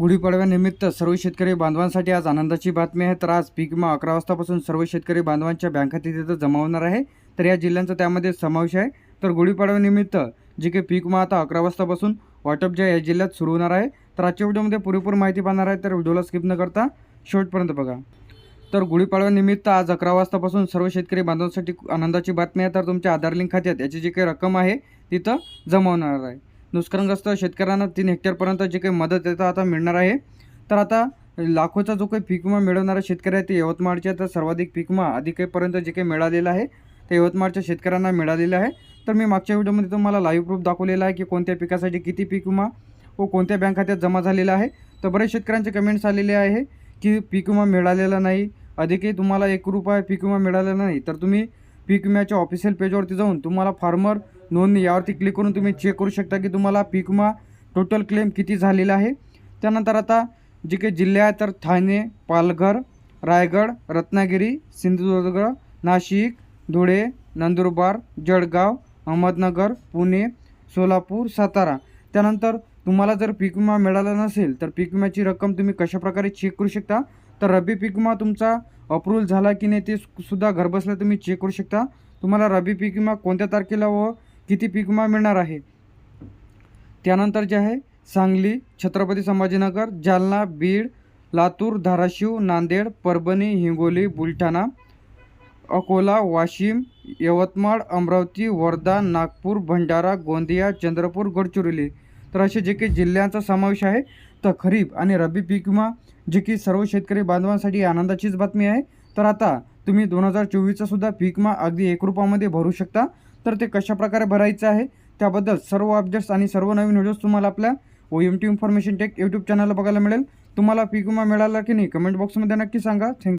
गुढीपाडव्यानिमित्त सर्व शेतकरी बांधवांसाठी आज आनंदाची बातमी आहे. तर आज पीक विमा अकरा वाजतापासून सर्व शेतकरी बांधवांच्या बँक खात्यात तिथं जमा होणार आहे. तर या जिल्ह्यांचा त्यामध्ये समावेश आहे. तर गुढीपाडव्यानिमित्त जे काही पीक विमा आता अकरा वाजतापासून वाटप जे या जिल्ह्यात सुरू होणार आहे तर आजच्या व्हिडिओमध्ये पुरेपूर माहिती पाहणार आहे. तर व्हिडिओला स्किप न करता शेवटपर्यंत बघा. तर गुढीपाडव्यानिमित्त आज अकरा वाजतापासून सर्व शेतकरी बांधवांसाठी आनंदाची बातमी आहे. तर तुमच्या आधार लिंक खात्यात याची जी काही रक्कम आहे तिथं जमा होणार आहे. नुकसानग्रस्त शेतकऱ्यांना तीन हेक्टरपर्यंत जे काही मदत येतं आता मिळणार आहे. तर आता लाखोचा जो काही पीक विमा मिळवणारा शेतकरी आहे ते यवतमाळच्या तर सर्वाधिक पीक विमा जे काही मिळालेलं आहे ते यवतमाळच्या शेतकऱ्यांना मिळालेलं आहे. तर मी मागच्या व्हिडिओमध्ये तुम्हाला लाईव्ह प्रूफ दाखवलेला आहे की कोणत्या पिकासाठी किती पीक विमा व कोणत्या बँक खात्यात जमा झालेला आहे. तर बरेच शेतकऱ्यांचे कमेंट्स आलेले आहे की पीक विमा मिळालेला नाही. अधिकही तुम्हाला एक रुपया पीक विमा मिळालेला नाही. तर तुम्ही पीक विम्याच्या ऑफिशियल पेजवरती जाऊन तुम्हाला फार्मर नोंदणी यावरती क्लिक करून तुम्ही चेक करू शकता की तुम्हाला पीक विमा टोटल क्लेम किती झालेला आहे. त्यानंतर आता जे काही जिल्हे आहेत तर ठाणे पालघर रायगड रत्नागिरी सिंधुदुर्ग नाशिक धुळे नंदुरबार जळगाव अहमदनगर पुणे सोलापूर सातारा. त्यानंतर तुम्हाला जर पीक विमा मिळाला नसेल तर पीक विम्याची रक्कम तुम्ही कशाप्रकारे चेक करू शकता? तर रब्बी पीक विमा तुमचा अप्रूव्हल झाला की नाही ते सु- सुद्धा घरबसल्या तुम्ही चेक करू शकता. तुम्हाला रब्बी पीक विमा कोणत्या तारखेला व किती पीक विमा मिळणार आहे? त्यानंतर जे आहे सांगली छत्रपती संभाजीनगर जालना बीड लातूर धाराशिव नांदेड परभणी हिंगोली बुलढाणा अकोला वाशिम यवतमाळ अमरावती वर्धा नागपूर भंडारा गोंदिया चंद्रपूर गडचिरोली. तर असे जे काही जिल्ह्यांचा समावेश आहे तर खरीप आणि रब्बी पीक विमा जे की सर्व शेतकरी बांधवांसाठी आनंदाचीच बातमी आहे. तर आता तुम्ही दोन हजार चोवीसचा सुद्धा पीक विमा अगदी एक रुपयामध्ये भरू शकता. तर ते कशाप्रकारे भरायचं आहे त्याबद्दल सर्व अपडेट्स आणि सर्व नवीन व्हिडिओज तुम्हाला आपल्या O M T information tech YouTube चॅनलला बघायला मिळेल. तुम्हाला पीक विमा मिळाला की नाही कमेंट बॉक्समध्ये नक्की सांगा. थँक्यू